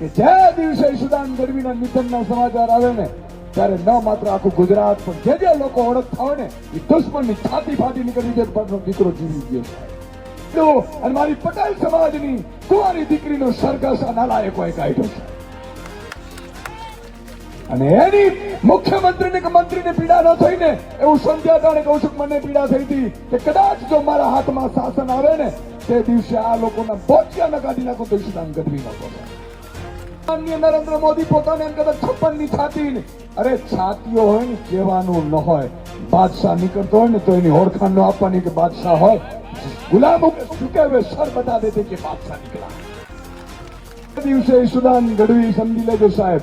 કે જે દિવસે સુદાન ગઢવીના નિધનના સમાચાર આવે ને, ત્યારે ન માત્ર આખું ગુજરાત, પણ જે જે લોકો ઓળખતા હોય ને, એ દુશ્મનની છાતી ફાટી નીકળી જાય પરનો દીકરો જીવી ગયો. અને મારી પટેલ સમાજની કુંવારી દીકરીનો સરઘસ આ નાલાયકોએ કાઢ્યો છે. અને એની મુખ્યમંત્રીને કે મંત્રીને પીડા ન થઈ ને, એવું સમજ્યા અને કૌશિક મને પીડા થઈ હતી કે કદાચ જો મારા હાથમાં શાસન આવે ને, તે દિવસે આ લોકોના બોચિયા ન કાઢી નાખું તો ઈશ્વદાન ગઢવી નાખો નરેન્દ્ર મોદી પોતાને એમ કહેતા છપ્પનની. છાતી અરે, છાતીઓ હોય ને, કહેવાનું ન હોય. બાદશાહ નીકળતો હોય ને, તો એની ઓળખાણ ન આપવાની કે બાદશાહ હોય. ગુલામ ચૂકે हुए સર બતા દેતે કે બાદશાહ નીકળા દિવસે ઈશુદાન ગઢવી સમજી લેજો સાહેબ.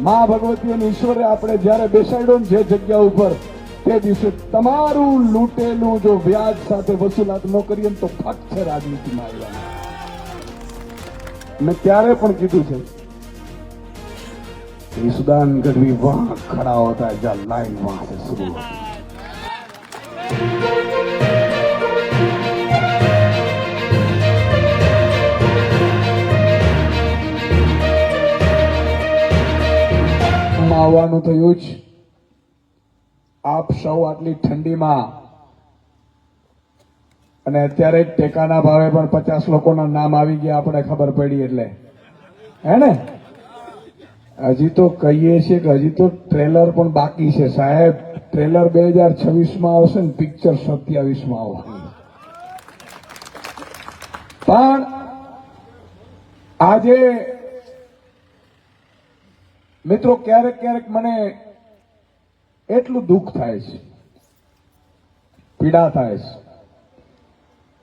મા ભગવતી ઈશ્વરે આપણે જ્યારે બેસાડ્યો ને જે જગ્યા ઉપર, તે દિવસે તમારું લૂંટેલું જો વ્યાજ સાથે વસૂલાત ન કરીએ તો ફટ છે રાજનીતિમાં આવ્યા. મેં ત્યારે પણ કીધું છે કે ઈશુદાન ગઢવી વહાં ખડા હોતા है जहाँ लाइन वहां से शुरू होती है માં આવવાનું થયું જ આપ સૌ આટલી ઠંડીમાં અને અત્યારે જ ટેકાના ભાવે પણ પચાસ લોકોના નામ આવી ગયા આપણે ખબર પડી એટલે હે ને હજી તો કહીએ છીએ કે હજી તો ટ્રેલર પણ બાકી છે. સાહેબ, ટ્રેલર બે હજાર છવ્વીસમાં આવશે ને, પિક્ચર સત્યાવીસમાં આવશે. પણ આજે મિત્રો ક્યારેક ક્યારેક મને એટલું દુઃખ થાય છે. પીડા થાય છે.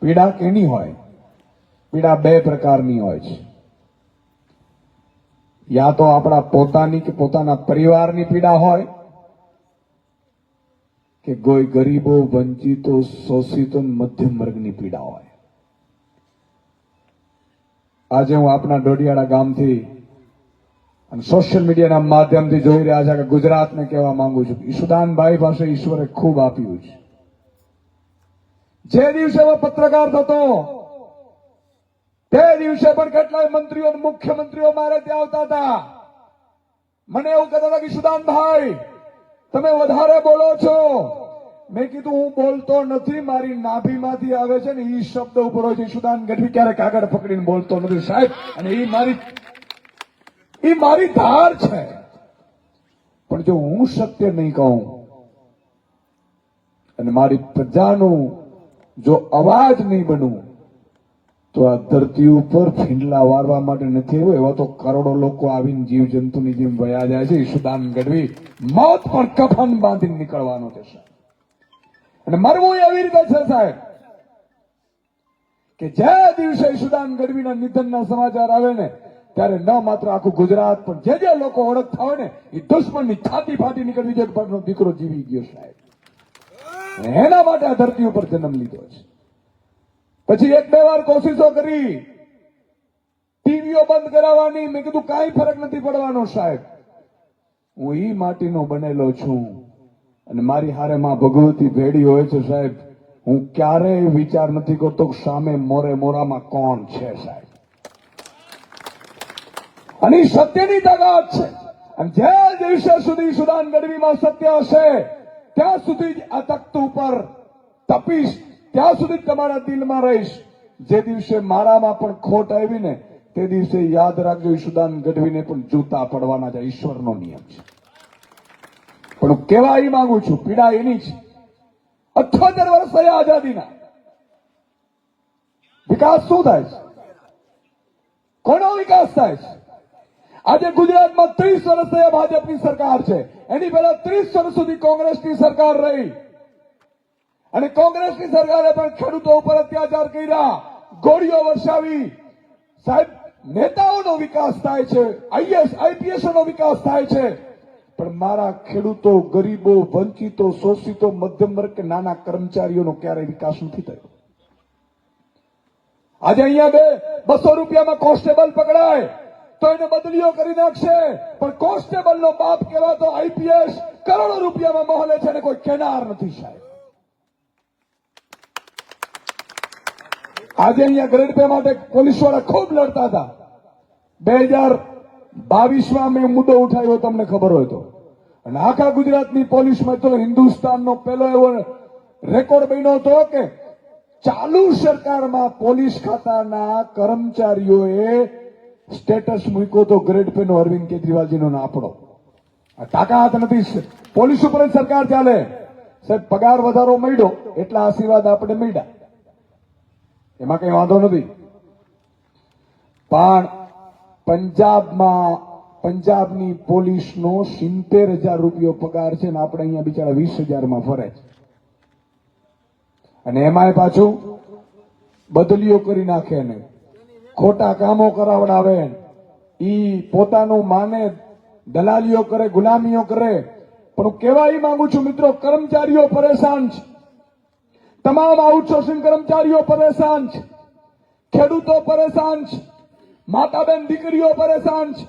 પીડા કેની હોય? પીડા બે પ્રકારની હોય છે. યા તો આપણા પોતાની કે પોતાના પરિવારની પીડા હોય કે કોઈ ગરીબો, વંચિતો, શોષિતો મધ્યમ વર્ગની પીડા હોય. આજે હું આપના ડોડિયાળા ગામથી અને સોશિયલ મીડિયાના માધ્યમથી જોઈ રહ્યા છે કે ગુજરાતને કહેવા માંગુ છું ઈશુદાનભાઈ પાસે ઈશ્વરે ખૂબ આપ્યું છે. જે દિવસે પત્રકાર થતો તે દિવસે પણ કેટલાય મંત્રીઓ મુખ્યમંત્રીઓ મારે ત્યાં આવતા હતા. મને એવું કહેતા હતા કે ઈશુદાનભાઈ તમે વધારે બોલો છો. મેં કીધું, હું બોલતો નથી, મારી નાભીમાંથી આવે છે ને એ શબ્દ ઉપર હોય છે. સુદાન ગઢવી ક્યારેક આગળ પકડીને બોલતો નથી સાહેબ. અને એ મારી એ મારી ધાર છે. પણ જો હું સત્ય નહીં કહું, અને મારી પ્રજાનું જો અવાજ નહીં બનવું તો આ ધરતી ઉપર ફીંડલા વારવા માટે નથી આવ્યો, એવા તો કરોડો લોકો આવીને જીવ જંતુની જેમ વયા જાય છે. ઈશુદાન ગઢવી મોત પણ કફન બાંધીને નીકળવાનો છે. અને મરવું એવી રીતે છે, સાહેબ, કે જે દિવસે ઈશુદાન ગઢવીના નિધનના સમાચાર આવે ને, ત્યારે ન માત્ર આખું ગુજરાત, પણ જે જે લોકો ઓળખતા હોય ને એ દુશ્મનની છાતી ફાટી નીકળવી જોઈએ દીકરો જીવી ગયો, સાહેબ. એના માટે આ ધરતી ઉપર જન્મ લીધો છે. પછી એક બે વાર કોશિશો કરી. ટીવીઓ બંધ કરાવવાની મેં કીધું, કઈ ફરક નથી પડવાનો સાહેબ. હું ઈ માટીનો બનેલો છું અને મારી હારે માં ભગવતી ભેડી હોય છે સાહેબ. હું ક્યારેય વિચાર નથી કરતો સામે મોરે મોરામાં કોણ છે સાહેબ. અને સત્યની તાકાત છે. અને જે દિવસે સુધી સુદાન ગઢવીમાં સત્ય હશે, ત્યાં સુધી જ આ તખ્ત ઉપર તપીશ ત્યાં સુધી તમારા દિલમાં રહીશ. જે દિવસે મારામાં પણ ખોટ આવી ને તે દિવસે યાદ રાખજો ઈશુદાન ગઢવીને પણ જૂતા પડવાના છે ઈશ્વરનો નિયમ છે. પણ હું કેવા એ માંગુ છું, પીડા એની છે અઠોતેર વર્ષ થયા આઝાદીના. વિકાસ શું થાય છે? કોનો વિકાસ થાય છે? આજે ગુજરાતમાં ત્રીસ વર્ષ થયા ભાજપની સરકાર છે. એની પહેલા ત્રીસ વર્ષ સુધી કોંગ્રેસની સરકાર રહી. અને કોંગ્રેસની સરકારે પણ ખેડૂતો ઉપર અત્યાચાર કર્યા. ગોળીઓ વરસાવી. સાહેબ, નેતાઓનો વિકાસ થાય છે. આઈએસ આઈપીએસ નો વિકાસ થાય છે. પણ મારા ખેડૂતો, ગરીબો, વંચિતો, શોષિતો, મધ્યમ વર્ગ કે નાના કર્મચારીઓનો ક્યારેય વિકાસ નથી થયો. આજે અહીંયા બે બસો રૂપિયામાં કોન્સ્ટેબલ પકડાય. તો એને બદલીઓ કરી નાખશે. પણ કોન્સ્ટેબલ નો બાપ કહેવાતો આઈપીએસ કરોડો રૂપિયામાં મોહલે છે અને કોઈ કેનાર નથી સાહેબ. આજે અહીંયા ગ્રેડ પે માટે પોલીસવાળા ખૂબ લડતા હતા. બે હજાર બાવીસમાં મેં મુદ્દો ઉઠાવ્યો તમને ખબર હોય તો. અને આખા ગુજરાતની પોલીસમાં તો હિન્દુસ્તાનનો પહેલો એવો રેકોર્ડ બન્યો હતો કે ચાલુ સરકારમાં પોલીસ ખાતાના કર્મચારીઓએ સ્ટેટસ મૂક્યો તો ગ્રેડ પેનો અરવિંદ કેજરીવાલજીનો ટાકા તાકાત નથી પોલીસ ઉપર સરકાર ચાલે. સાહેબ, પગાર વધારો મળ્યો, એટલા આશીર્વાદ આપણે મળ્યા. એમાં કઈ વાંધો નથી. પણ પંજાબમાં, પંજાબની પોલીસનો સિત્તેર હજાર રૂપિયો પગાર છે ને આપણે અહીંયા બિચારા વીસ હજારમાં ફરે છે. અને એમાંય પાછું બદલીઓ કરી નાખે ને. ખોટા કામો કરાવડાવે ઈ પોતાનું માને, દલાલીઓ કરે, ગુલામીઓ કરે. પણ હું કહેવા માંગુ છું, મિત્રો, કર્મચારીઓ પરેશાન છે. તમામ આઉટસોર્સિંગ કર્મચારીઓ પરેશાન છે. ખેડૂતો પરેશાન છે. માતા બેન દીકરીઓ પરેશાન છે.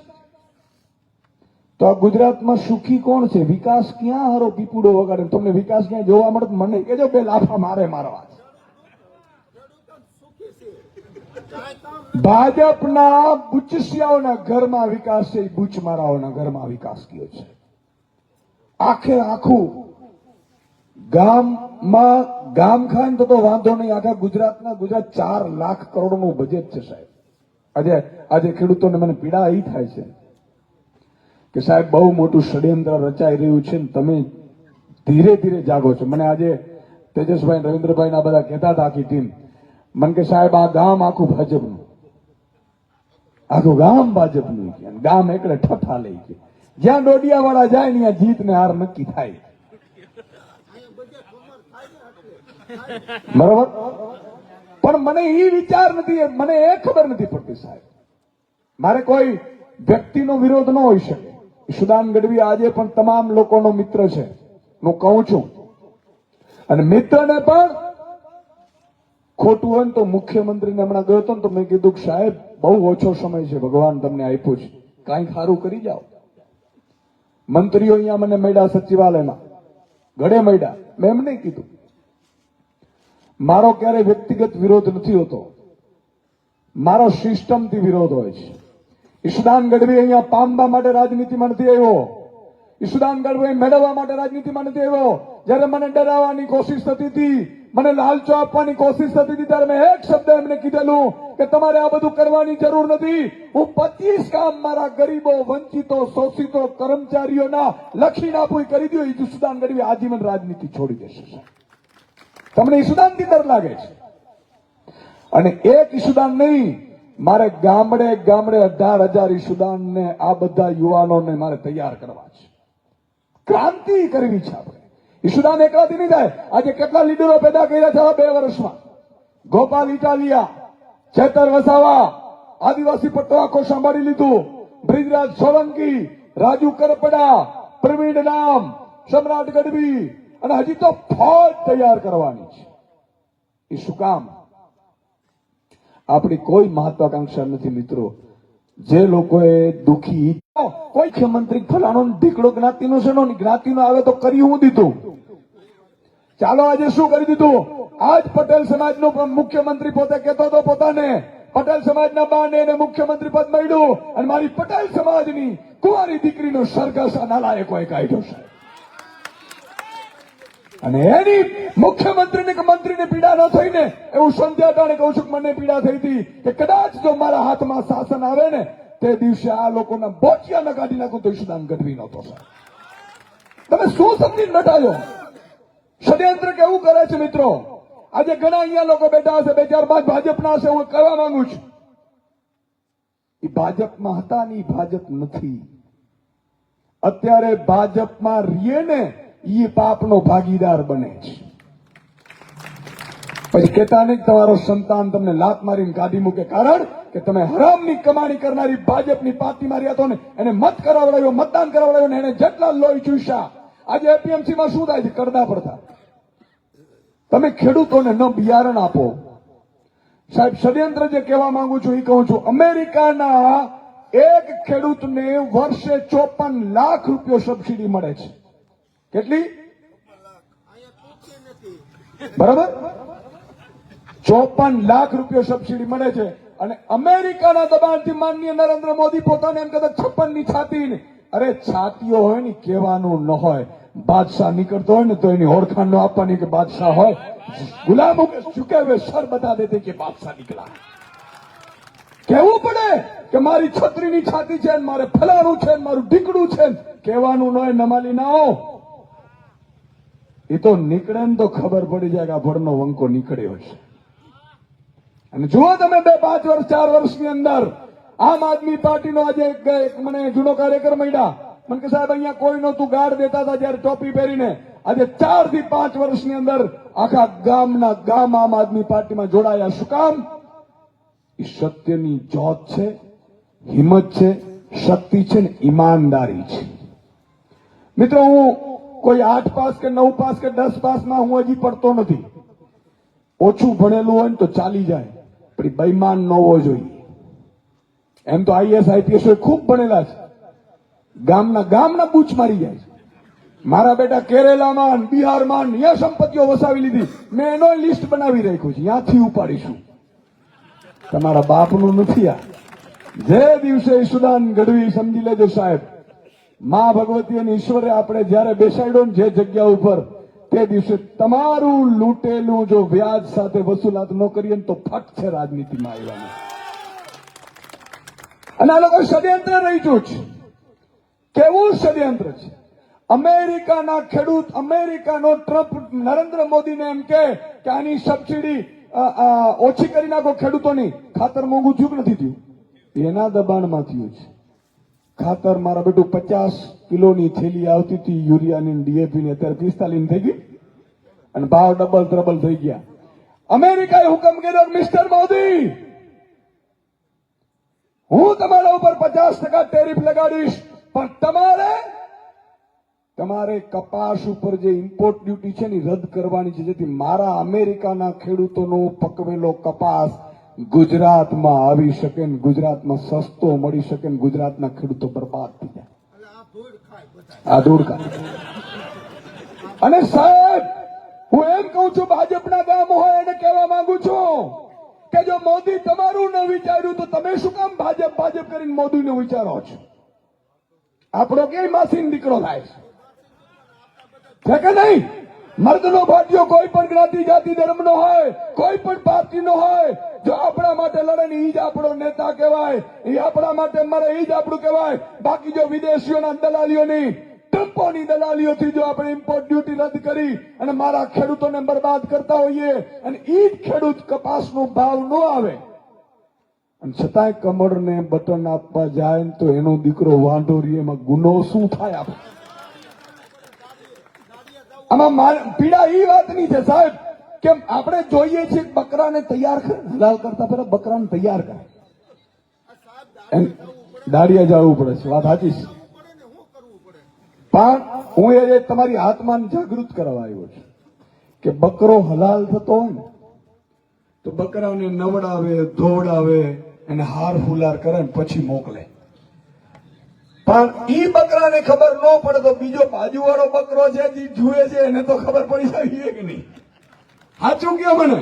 તો આ ગુજરાતમાં સુખી કોણ છે? વિકાસ ક્યાં હારો પીપુડો વગાડે? તમને વિકાસ ક્યાં જોવા મળે મને કેજો બે લાફા મારે મારવા. ભાજપના બુચસિયાઓના ઘરમાં વિકાસ છે બુચમારાઓના ઘરમાં વિકાસ કયો છે. આખે આખું ગામમાં ગામ ખાય ને તો વાંધો નહીં. આખા ગુજરાતના ગુજરાત ચાર લાખ કરોડનું બજેટ છે સાહેબ. આજે આજે ખેડૂતોને મને પીડા એ થાય છે કે સાહેબ બહુ મોટું ષડયંત્ર રચાઈ રહ્યું છે ને તમે ધીરે ધીરે જાગો છો. મને આજે તેજસભાઈ રવિન્દ્રભાઈ ના બધા કહેતા હતા આખી ટીમ મને કે સાહેબ આ ગામ આખું ભાજપનું. આખું ગામ ભાજપનું ગામ એકડે ઠઠા લઈ છે. જ્યાં ડોડિયા વાળા જાય ત્યાં જીત ને હાર નક્કી થાય. બરોબર? પણ મને એ વિચાર નથી મને એ ખબર નથી પડતી સાહેબ. મારે કોઈ વ્યક્તિનો વિરોધ ન હોઈ શકે. ઈશુદાન ગઢવી આજે પણ તમામ લોકોનો મિત્ર છે. હું કહું છું. અને મિત્રને પણ ખોટું હોય તો મુખ્યમંત્રીને હમણાં ગયો હતો ને તો મેં કીધું કે સાહેબ, બહુ ઓછો સમય છે, ભગવાન તમને આપ્યો છે. કાંઈ સારું કરી જાઓ. મંત્રીઓ અહીંયા મને મળ્યા સચિવાલયમાં. ઘડે મળ્યા. મેં એમ નહીં કીધું. મારો ક્યારે વ્યક્તિગત વિરોધ નથી હોતો. મારો સિસ્ટમથી વિરોધ હોય છે. ઈશુદાન ગઢવી અહીંયા પામવા માટે રાજનીતિમાં નથી આવ્યો. ઈશુદાન ગઢવી મેળવવા માટે રાજનીતિમાં નથી આવ્યો. જયારે મને ડરાવવાની કોશિશ થતી હતી, મને લાલચો આપવાની કોશિશ થતી હતી, ત્યારે મેં એક શબ્દ એમને કીધેલું કે તમારે આ બધું કરવાની જરૂર નથી. હું પચીસ કામ મારા ગરીબો, વંચિતો, શોષિતો, કર્મચારીઓના લખીને આપું એ કરી દો ઈશુદાન ગઢવી આજીવન રાજનીતિ છોડી દેશે, સાહેબ. તમને ઈશુદાનથી ડર લાગે છે. અને એક ઈસુદાન નહીં, મારે ગામડે ગામડે અઢાર હજાર ઈશુદાનને આ બધા યુવાનોને મારે તૈયાર કરવા છે. ક્રાંતિ કરવી છે આપણે. ઈશુદાન એકલાથી નહીં થાય. આજે કેટલા લીડરો પેદા કર્યા છે બે વર્ષમાં? ગોપાલ ઇટાલિયા, ચેતર વસાવા, આદિવાસી પટ્ટો આખો સાંભળી લીધું. બ્રિજરાજ સોલંકી, રાજુ કરપડા, પ્રવીણ નામ સમ્રાટ ગઢવી અને હજી તો ફોજ તૈયાર કરવાની છે. એ શું કામ? આપણી કોઈ મહત્વાકાંક્ષા નથી મિત્રો. જે લોકોએ દુખી કોઈ મુખ્યમંત્રી ફલાણો ઢીકડો જ્ઞાતિનો છે જ્ઞાતિનો આવે તો કરી હું દીધું. ચાલો આજે શું કરી દીધું? આજ પટેલ સમાજનો પણ મુખ્યમંત્રી પોતે કહેતો હતો પોતાને. પટેલ સમાજના બાને એને મુખ્યમંત્રી પદ મળ્યું અને મારી પટેલ સમાજની કુંવારી દીકરીનો સરઘસ નાલાયકોએ કાઢ્યો છે. અને એની મુખ્યમંત્રીને મંત્રીને પીડા ન થઈને, એવું સંધ્યા ટાણે કહું છું મને પીડા થઈ હતી કે કદાચ જો મારા હાથમાં શાસન આવે ને, તે દિવસે આ લોકોના બોચિયા ન કાઢી નાખું તો ઈશુદાન ગઢવી નહોતો તમે શું સમજી નટાયો ષડયંત્ર કેવું કરે છે મિત્રો? આજે ઘણા અહીંયા લોકો બેઠા હશે, બે ચાર પાંચ ભાજપના હશે, હું કહેવા માંગુ છું. એ ભાજપમાં હતા ને ભાજપ નથી. અત્યારે ભાજપમાં રીએ ને એ પાપનો ભાગીદાર બને છે. પછી કેતા નહીં તમારો સંતાન તમને લાત મારીને કાઢી મૂકે કારણ કે તમે હરામની કમાણી કરનારી ભાજપની પાર્ટી મારી હતો ને, એને મત કરાવડાવ્યો, મતદાન કરાવડાવ્યો ને એને જેટલા લોહી ચૂસ્યા. આજે એપીએમસીમાં શું થાય છે? કરડા પડતા તમે ખેડૂતોને ન બિયારણ આપો. સાહેબ, ષડયંત્ર જે કહેવા માંગુ છું એ કહું છું, અમેરિકાના એક ખેડૂતને વર્ષે ચોપન લાખ રૂપિયો સબસિડી મળે છે. કેટલી? બરાબર? ચોપન લાખ રૂપિયા સબસિડી મળે છે. અને અમેરિકાના દબાણથી માનનીય નરેન્દ્ર મોદી પોતાને એમ કહેતા છપ્પનની. છાતી અરે છાતીઓ હોય ને, કહેવાનું ન હોય. બાદશાહ નીકળતો હોય ને, તો એની ઓળખાણ ન આપવાની કે બાદશાહ હોય. ગુલામ કે ઝુકે હુए સર બતા દેતે કે બાદશાહ નીકળા કહેવું પડે કે મારી છત્રીની છાતી છે મારે ફલાણું છે મારું ઢીકડું છે કહેવાનું ન હોય, નમાલી ના એ તો નીકળે ને તો ખબર પડી જાય કે આ ભડનો વંકો નીકળ્યો છે. અને જુઓ તમે બે પાંચ વર્ષ, ચાર વર્ષની અંદર આમ આદમી પાર્ટીનો આજે મને જૂનો કાર્યક્રમ મળ્યા. મને કે સાહેબ, અહીંયા કોઈ નહોતું ગાર્ડ દેતા હતા જયારે ટોપી પહેરીને. આજે ચારથી પાંચ વર્ષની અંદર આખા ગામના ગામ આમ આદમી પાર્ટીમાં જોડાયા. શું કામ? એ સત્યની જોત છે, હિંમત છે, શક્તિ છે ને ઈમાનદારી છે. મિત્રો, હું કોઈ આઠ પાસ કે નવ પાસ કે દસ પાસમાં હું હજી પડતો નથી. ઓછું ભણેલું હોય ને તો ચાલી જાય, પણ ઈ ન હોવો જોઈએ. એમ તો આઈએસ, આઈપીએસ ખૂબ ભણેલા છે. ગામના ગામના બૂચ મારી જાય છે. મારા બેટા કેરેલામાં બિહારમાં અહીંયા સંપત્તિઓ વસાવી લીધી. મેં એનો લિસ્ટ બનાવી રાખ્યું છે. ત્યાંથી ઉપાડીશું. તમારા બાપનું નથી આ. જે દિવસે સુદાન ગઢવી સમજી લેજો સાહેબ. માં ભગવતી અને ઈશ્વરે આપણે જ્યારે બેસાડ્યો ને જે જગ્યા ઉપર, તે દિવસે તમારું લૂંટેલું જો વ્યાજ સાથે વસૂલાત ન કરીએ તો ફટ છે રાજનીતિમાં આવવાની અને આ લોકો ષડયંત્ર રહીચું છે કેવું ષડયંત્ર છે? અમેરિકાના ખેડૂત, અમેરિકાનો ટ્રમ્પ નરેન્દ્ર મોદીને એમ કે આની સબસિડી ઓછી કરી નાખો ખેડૂતોની. ખાતર મોંઘું થયું કે નથી થયું? એના દબાણમાં થયું છે. ખાતર મારા બેટું પચાસ કિલોની થેલી આવતી હતી યુરિયાની ડીએપીની. અત્યારે પિસ્તાલીસ થઈ ગઈ અને ભાવ ડબલ ત્રબલ થઈ ગયા. અમેરિકાએ હુકમ કર્યો મિસ્ટર મોદી, હું તમારા ઉપર પચાસ ટકા ટેરિફ લગાડીશ, પણ તમારે તમારે કપાસ ઉપર જે ઇમ્પોર્ટ ડ્યુટી છે ને રદ કરવાની છે, જેથી મારા અમેરિકાના ખેડૂતોનો પકવેલો કપાસ ગુજરાતમાં આવી શકે ને ગુજરાતમાં સસ્તો મળી શકે ને ગુજરાતના ખેડૂતો બરબાદ થઈ જાય. આ ધૂળ અને સાહેબ, હું એમ કહું છું, ભાજપના ગામ હોય એને કહેવા માંગુ છું કે જો મોદી તમારું ન વિચાર્યું તો તમે શું કામ ભાજપ ભાજપ કરીને મોદીને વિચારો છો? આપણો ક્યાંય માસીન દીકરો થાય છે કે નહીં? મર્દનો ભાટીઓ કોઈ પણ જ્ઞાતિ, જાતિ, ધર્મનો હોય, કોઈ પણ પાર્ટીનો હોય, જો આપણા માટે લડે ને ઈ જ આપણો નેતા કહેવાય એ આપણા માટે મરે ઈ જ આપણું કહેવાય. બાકી જો વિદેશીઓના દલાલીઓની ટ્રમ્પોની દલાલીઓથી જો આપણે ઇમ્પોર્ટ ડ્યુટી રદ કરી અને મારા ખેડૂતોને બરબાદ કરતા હોઈએ અને ઈ જ ખેડૂત કપાસનો ભાવ ન આવે, અને છતાંય કમળને બટન આપવા જાય તો એનો દીકરો વાંઢોરી એમાં ગુનો શું થાય આપણે? આમાં પીડા એ વાતની છે, સાહેબ, કે આપણે જોઈએ છીએ બકરાને તૈયાર હલાલ કરતા પહેલા બકરાને તૈયાર કરે. દાડિયા જવું પડે છે, વાત સાચી પણ હું એ તમારી આત્માને જાગૃત કરવા આવ્યો છું, કે બકરો હલાલ થતો હોય ને, તો બકરાને નવડાવે, ધોવડાવે, એને હાર ફુલાર કરે ને પછી મોકલે. પણ ઈ બકરાને ખબર ન પડે તો બીજો બાજુવાળો બકરો છે જે જુએ છે, એને તો ખબર પડી જાય કે નહીં. સાચું કે મને.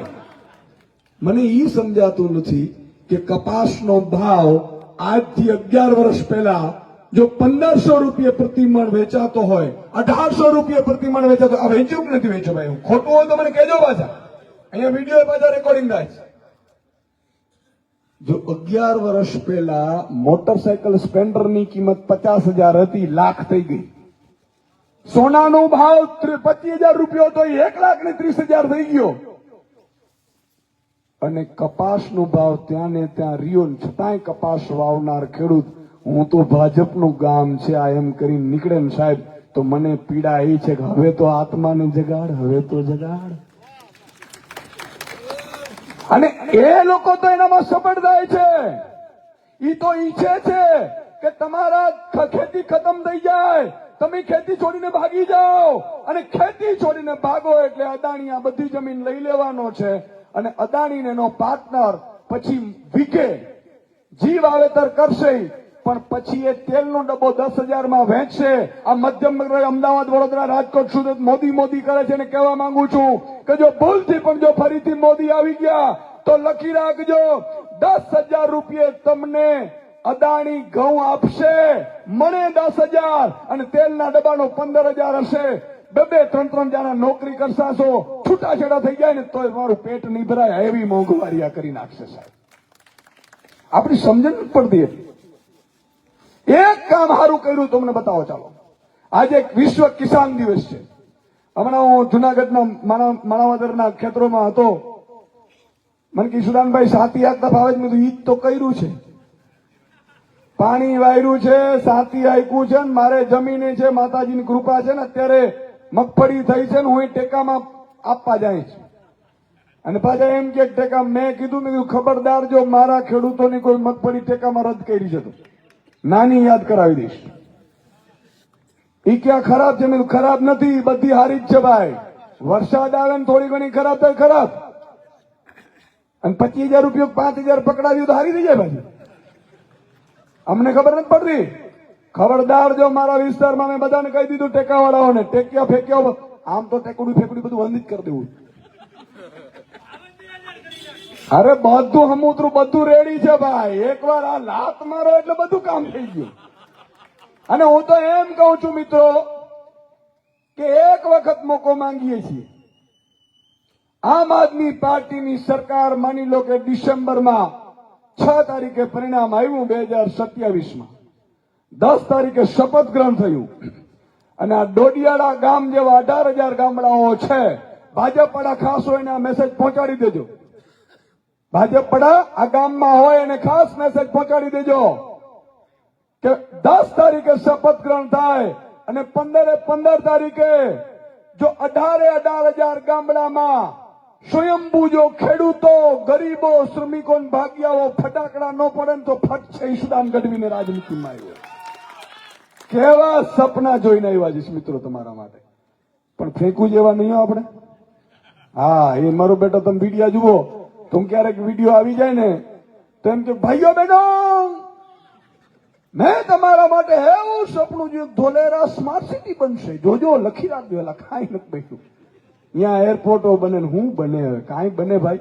મને ઈ સમજાતું નથી કે કપાસનો ભાવ આજથી અગિયાર વર્ષ પહેલા જો પંદરસો રૂપિયા પ્રતિમણ વેચાતો હોય, અઢારસો રૂપિયા પ્રતિમણ વેચાતો આ વેચ્યું કે નથી વેચ્યું ભાઈ? ખોટું હોય તો મને કહેજો પાછા. અહીંયા વીડિયો પાછા રેકોર્ડિંગ થાય છે. જો અગિયાર વર્ષ પહેલા મોટરસાયકલ સ્પેન્ડરની કિંમત પચાસ હજાર હતી, લાખ થઈ ગઈ. સોનાનો ભાવ પચીસ હજાર રૂપિયો હતો, એક લાખ ને ત્રીસ હજાર થઈ ગયો. અને કપાસનો ભાવ ત્યાં ને ત્યાં રહ્યો છતાંય કપાસ વાવનાર ખેડૂત, હું તો ભાજપનું ગામ છે, આ એમ કરીને નીકળે ને સાહેબ, તો મને પીડા એ છે કે હવે તો આત્માને જગાડ, હવે તો જગાડ. અને એ લોકો તો એનામાં સફળ થાય છે. એ તો ઈચ્છે છે કે તમારા ખેતી ખતમ થઈ જાય. તમે ખેતી છોડીને ભાગી જાઓ. અને ખેતી છોડીને ભાગો એટલે અદાણી આ બધી જમીન લઈ લેવાનો છે. અને અદાણીને એનો પાર્ટનર પછી વીકે. જી વાવેતર કરશે પણ પછી એ તેલનો ડબ્બો દસ હજારમાં વેચશે. આ મધ્યમ અમદાવાદ, વડોદરા, રાજકોટ, સુરત મોદી મોદી કરે છે અને કહેવા માંગુ છું કે જો ભૂલથી પણ જો ફરીથી મોદી આવી ગયા, તો લખી રાખજો. દસ હજાર રૂપિયે તમને અદાણી ઘઉં આપશે. મને દસ હજાર અને તેલના ડબ્બાનો પંદર હજાર હશે. બે બે ત્રણ ત્રણ જણા નોકરી કરશાશો છૂટાછેડા થઈ જાય ને તોય મારું પેટ નહીં ભરાય એવી મોંઘવારી કરી નાખશે સાહેબ. આપણી સમજણ પડતી એટલી. એક કામ સારું કર્યું, તમને બતાવો ચાલો. આજે વિશ્વ કિસાન દિવસ છે. હમણાં હું જુનાગઢના માણા- માણાવદરના ખેતરોમાં હતો. મને કે સુદાનભાઈ, સાતી ભાવે જ મેં ઈ તો કર્યું છે. પાણી વાયરું છે, સાતી આયકું છે ને મારે જમીને છે, માતાજીની કૃપા છે ને અત્યારે મગફળી થઈ છે ને હું એ ટેકામાં આપવા જાય છે. અને પાછા એમ કે ટેકા, મેં કીધું મેં કીધું, ખબરદાર જો મારા ખેડૂતોની કોઈ મગફળી ટેકામાં રદ કરી છે તો. નાની યાદ કરાવી દઈશ. ઈ ક્યાં ખરાબ છે? મેં ખરાબ નથી, બધી હારી જ છે ભાઈ. વરસાદ આવે ને થોડી ઘણી ખરાબ થાય ખરાબ. અને પચીસ હજાર રૂપિયા પાંચ હજાર પકડાવ્યું તો હારી થઈ જાય ભાઈ. અમને ખબર નથી પડતી. ખબરદાર જો મારા વિસ્તારમાં મેં બધાને કહી દીધું ટેકાવાળાઓને, ટેક્યા ફેંક્યા આમ તો ટેકડું ફેંકડું બધું બંધ જ કરી દેવું. અરે બધું હમુતરું, બધું રેડી છે ભાઈ. એકવાર આ લાત મારો એટલે બધું કામ થઈ ગયું. અને હું તો એમ કહું છું મિત્રો કે એક વખત મોકો માંગીએ છીએ. આમ આદમી પાર્ટીની સરકાર માની લો કે ડિસેમ્બરમાં છ તારીખે પરિણામ આવ્યું બે હજાર સત્યાવીસમાં. દસ તારીખે શપથ ગ્રહણ થયું. અને આ ડોડિયાળા ગામ જેવા અઢાર હજાર ગામડાઓ છે. ભાજપ વાળા ખાસ હોય મેસેજ પહોંચાડી દેજો. ભાજપ પડા આ ગામમાં હોય એને ખાસ મેસેજ પહોંચાડી દેજો કે દસ તારીખે શપથ ગ્રહણ થાય અને પંદરે પંદર તારીખે જો અઢારે અઢાર હજાર ગામડામાં સ્વયંભૂ જો ખેડૂતો, ગરીબો, શ્રમિકો ભાગ્યાઓ ફટાકડા ન પડે તો ફટ છે ઈશુદાન ગઢવીને રાજનીતિમાં આવ્યો. કેવા સપના જોઈને આવ્યા છે મિત્રો તમારા માટે. પણ ફેંકવું જેવા નહીં આપણે. હા, એ મારો બેટો, તમે વિડીયા જુઓ. તો ક્યારેક વીડિયો આવી જાય ને, તો એમ કે ભાઈઓ બહેનો મેં તમારા માટે એવું સપનું જોયું, ધોલેરા સ્માર્ટ સિટી બનશે. જોજો, લખી રાખજો, એલા, કાંઈ નથી બેઠું. અહીંયા એરપોર્ટો બને ને હું બને, કાંઈ બને ભાઈ.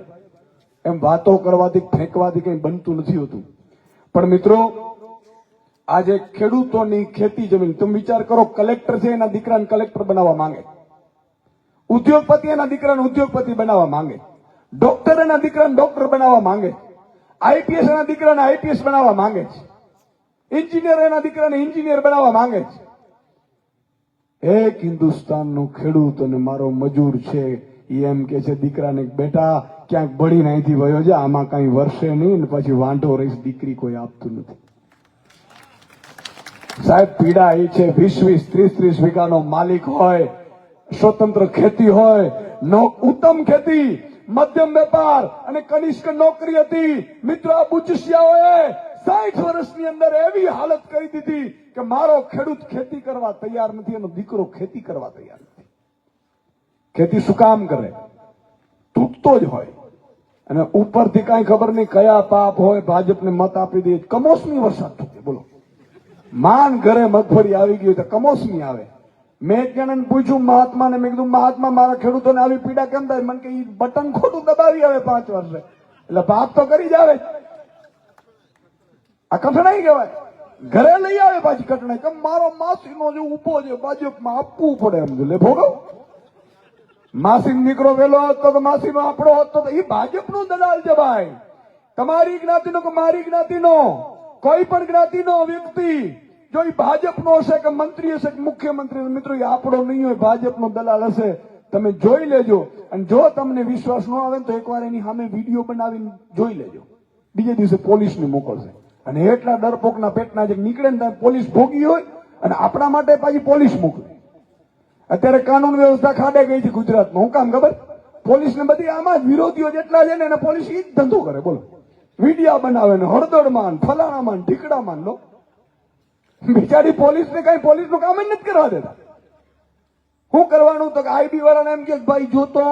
એમ વાતો કરવાથી, ફેંકવાથી કંઈ બનતું નથી હોતું. પણ મિત્રો, આજે ખેડૂતોની ખેતી જમીન તમે વિચાર કરો કલેક્ટર છે એના દીકરાને કલેક્ટર બનાવવા માંગે. ઉદ્યોગપતિ એના દીકરાને ઉદ્યોગપતિ બનાવવા માંગે. ડોક્ટર એના દીકરાને ડોક્ટર બનાવવા માંગે આઈપીએસ એના દીકરાને આઈપીએસ બનાવવા માંગે છે. એન્જિનિયર એના દીકરાને એન્જિનિયર બનાવવા માંગે છે. એક હિન્દુસ્તાનનો ખેડૂત અને મારો મજૂર છે એમ કે છે, દીકરાને બેટા, ક્યાંક ભણીને અહીંથી વયો છે આમાં કઈ વર્ષે નહીં ને પછી વાંઢો રહીશ, દીકરી કોઈ આપતું નથી. સાહેબ, પીડા એ છે, વીસ વીસ, ત્રીસ ત્રીસ વીઘાનો માલિક હોય, સ્વતંત્ર ખેતી હોય, નો ઉત્તમ ખેતી મધ્યમ વેપાર અને કનિષ્ક નોકરી હતી. મિત્રો, આ સાઠ વર્ષની અંદર એવી હાલત કરી દીધી કે મારો ખેડૂત ખેતી કરવા તૈયાર નથી, એનો દીકરો ખેતી કરવા તૈયાર નથી. ખેતી શું કામ કરે? તૂટતો જ હોય. અને ઉપરથી કાંઈ ખબર નહીં કયા પાપ હોય, ભાજપને મત આપી દે કમોસમી વરસાદ થશે, બોલો. માન ઘરે મગફળી આવી ગયું તો કમોસમી આવે. મેં જણાને પૂછ્યું, મહાત્માને. મેં કીધું, મહાત્મા, મારા ખેડૂતોને આવી પીડા કેમ થાય? મને કે બટન ખોટું દબાવી આવે પાંચ વર્ષે. એટલે પાપ તો કરી જ આવે. આ કઠણાઈ કહેવાય. ઘરે લઈ આવે પાછી કઠણાઈ કેમ મારો માસીનો જે ઊભો છે ભાજપમાં આપવું પડે એમ લે, ભોગવ. માસી દીકરો વેલો હતો તો માસીનો આપણો હતો તો એ ભાજપનો દલાલ છે ભાઈ. તમારી જ્ઞાતિનો કે મારી જ્ઞાતિનો? કોઈ પણ જ્ઞાતિનો વ્યક્તિ જો એ ભાજપનો હશે કે મંત્રી હશે કે મુખ્યમંત્રી મિત્રો એ આપણો નહીં હોય, ભાજપનો દલાલ હશે. તમે જોઈ લેજો. અને જો તમને વિશ્વાસ ન આવે તો એકવાર એની સામે વીડિયો બનાવીને જોઈ લેજો. બીજે દિવસે પોલીસને મોકલશે. અને એટલા ડરપોકના પેટના જે નીકળે ને પોલીસ ભોગી હોય અને આપણા માટે પાછી પોલીસ મોકલે. અત્યારે કાનૂન વ્યવસ્થા ખાડે ગઈ છે ગુજરાતમાં. હું કામ ખબર? પોલીસને બધી આમાં જ વિરોધીઓ જેટલા છે ને એને પોલીસ એ જ ધંધો કરે. બોલો. વિડિયા બનાવે ને હળદળમાં ફલાણામાં ને ઢીકડામાં લો. બિચારી પોલીસને કઈ પોલીસનું કામ જ નથી કરવા દેતા. શું કરવાનું તો આઈબી વાળાને એમ કે ભાઈ જોતો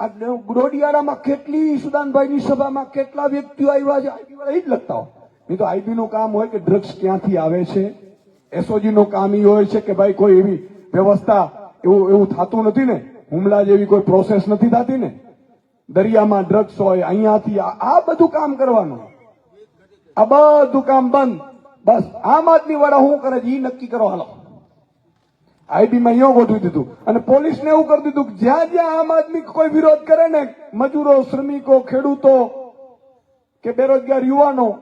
આ ગ્રોડિયારામાં કેટલી સુદાનભાઈની સભામાં કેટલા વ્યક્તિઓ આવ્યા છે, આઈબી વાળા એ જ લખતા હોય. નહીં તો આઈબી નું કામ હોય કે ડ્રગ્સ ક્યાંથી આવે છે? એસઓજી નું કામ એ હોય છે કે ભાઈ કોઈ એવી વ્યવસ્થા એવું એવું થતું નથી ને? હુમલા જેવી કોઈ પ્રોસેસ નથી થતી ને? દરિયામાં ડ્રગ્સ હોય, અહીંયાથી આ બધું કામ કરવાનું. આ બધું કામ બંધ. બસ, આમ આદમી વાળા શું કરે? છે એ નક્કી કરો હાલો. આઈબીમાં અહીંયા ગોઠવી દીધું. અને પોલીસને એવું કરી દીધું કે જ્યાં જ્યાં આમ આદમી કોઈ વિરોધ કરે ને, મજૂરો, શ્રમિકો, ખેડૂતો કે બેરોજગાર યુવાનો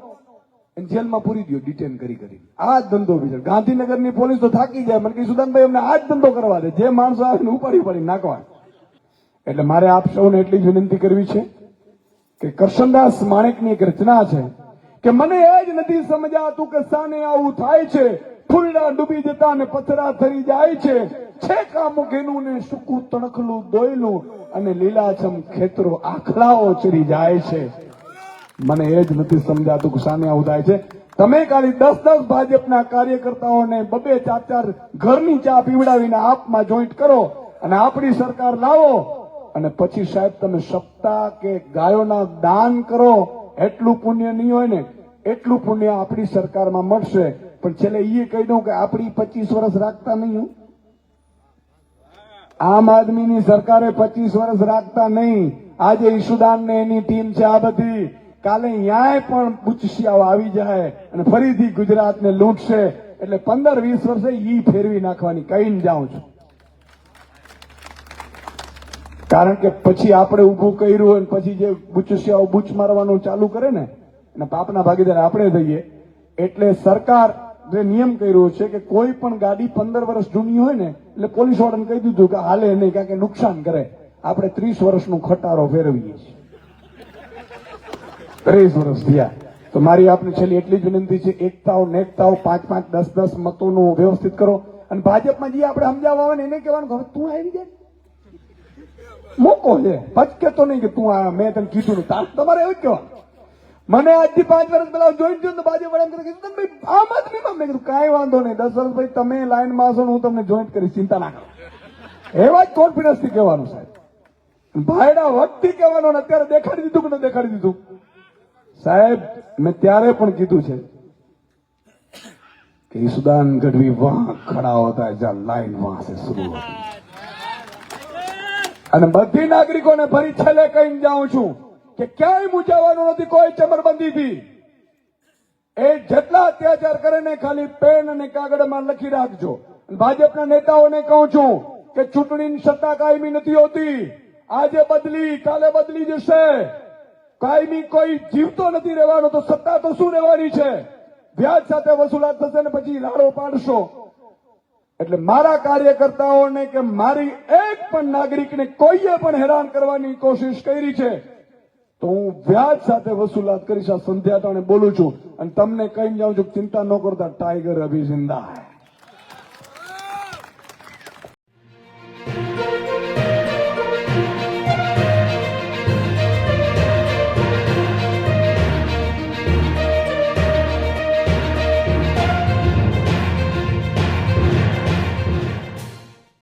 જેલમાં પૂરી દો ડિટેન કરી કરી. આ જ ધંધો બીજો ગાંધીનગરની પોલીસ તો થાકી જાય. મને કહી, સુદાનભાઈ, અમને આ જ ધંધો કરવા દે. જે માણસો આવે ને, ઉપાડી ઉપાડી નાખવા. એટલે મારે આપ સૌને એટલી જ વિનંતી કરવી છે કે કરશનદાસ માણેકની એક રચના છે. કે મને એ જ નથી સમજાતું કે સાને આવું થાય છે. ફૂલડા ડૂબી જતા ને પથરા થરી જાય છે. છેકા મૂકેલું ને સૂકું તણખલું દોયલું અને લીલાછમ ખેતરો આખલાઓ ચરી જાય છે. મને એ જ નથી સમજાતું કે સાને આવું થાય છે. તમે ખાલી દસ દસ ભાજપના કાર્યકર્તાઓને બબે ચાર ચાર ઘરની ચા પીવડાવીને આપમાં જોઈન્ટ કરો અને આપણી સરકાર લાવો. અને પછી સાહેબ તમે સપ્તાહ કે ગાયોના દાન કરો. એટલું પુણ્ય નહીં હોય ને, એટલું પુણ્ય આપણી સરકારમાં મળશે. પણ છેલ્લે એ કહી દઉં કે આપણી પચીસ વર્ષ રાખતા નહીં. આમ આદમીની સરકારે પચીસ વર્ષ રાખતા નહીં. આજે ઈશુદાન ને એની ટીમ છે આ બધી. કાલે ન્યાય પણ પૂછશિયાઓ આવી જાય અને ફરીથી ગુજરાતને લૂંટશે. એટલે પંદર વીસ વર્ષે ઈ ફેરવી નાખવાની કહીને જાઉં છું. કારણ કે પછી આપણે ઊભું કર્યું હોય પછી જે બુચુસિયાઓ બૂચ મારવાનું ચાલુ કરે ને, અને પાપના ભાગીદાર આપણે થઈએ, એટલે સરકાર જે નિયમ કર્યો છે કે કોઈ પણ ગાડી પંદર વર્ષ જૂની હોય ને, એટલે પોલીસ વાળાને કહી દીધું કે હાલે નહીં, કારણ નુકસાન કરે. આપણે ત્રીસ વર્ષનું ખટારો ફેરવીએ છીએ. ત્રીસ વર્ષ થયા. તો મારી આપને છેલ્લી એટલી જ વિનંતી છે, એકતાઓ નેકતાઓ પાંચ પાંચ દસ દસ મતોનું વ્યવસ્થિત કરો. અને ભાજપમાં જે આપણે સમજાવવા આવે ને, એને કહેવાનું હવે તું આવી જાય. મૂકો છે ભચકે તો નહીં કે તું આ મેં તને કીધું તાર તમારે એવું કહેવા મને આજથી પાંચ વર્ષ પહેલા જોઈન થયું બાજુ વડા કીધું, તમે ભાઈ આમ આદમીમાં મેં? કીધું, કાંઈ વાંધો નહીં. દસ વર્ષ પછી તમે લાઈનમાં હશો હું તમને જોઈન્ટ કરીશ, ચિંતા ના કરો. એવા જ કોન્ફિડન્સથી કહેવાનું સાહેબ. ભાઈડા વખતથી કહેવાનો ને અત્યારે દેખાડી દીધું કે ન દેખાડી દીધું? સાહેબ, મેં ત્યારે પણ કીધું છે કે ઈસુદાન ગઢવી વાહ ખડા હોતા જ્યાં લાઈન વહાં શરૂ હોતી. અને બધી નાગરિકોને ફરી છેલ્લે કહીને જાઉં છું કે ક્યાંય મૂંઝાવાનું નથી, કોઈ ચમરબંધીથી એ જેટલા અત્યાચાર કરે ને ખાલી પેન અને કાગળમાં લખી રાખજો. ભાજપના નેતાઓને કહું છું કે ચૂંટણીની સત્તા કાયમી નથી હોતી. આજે બદલી, કાલે બદલી જશે. કાયમી કોઈ જીવતો નથી રહેવાનો, તો સત્તા તો શું રહેવાની છે? વ્યાજ સાથે વસૂલાત થશે ને પછી લાડો પાડશો. એટલે મારા કાર્યકર્તાઓને કે મારી એક પણ નાગરિકને કોઈએ પણ હેરાન કરવાની કોશિશ કરી છે, તો હું વ્યાજ સાથે વસૂલાત કરીશ. આ સંધ્યા બોલું છું. અને તમને કહીને જાઉં છું ચિંતા ન કરતા, ટાઈગર અભી જિંદા હૈ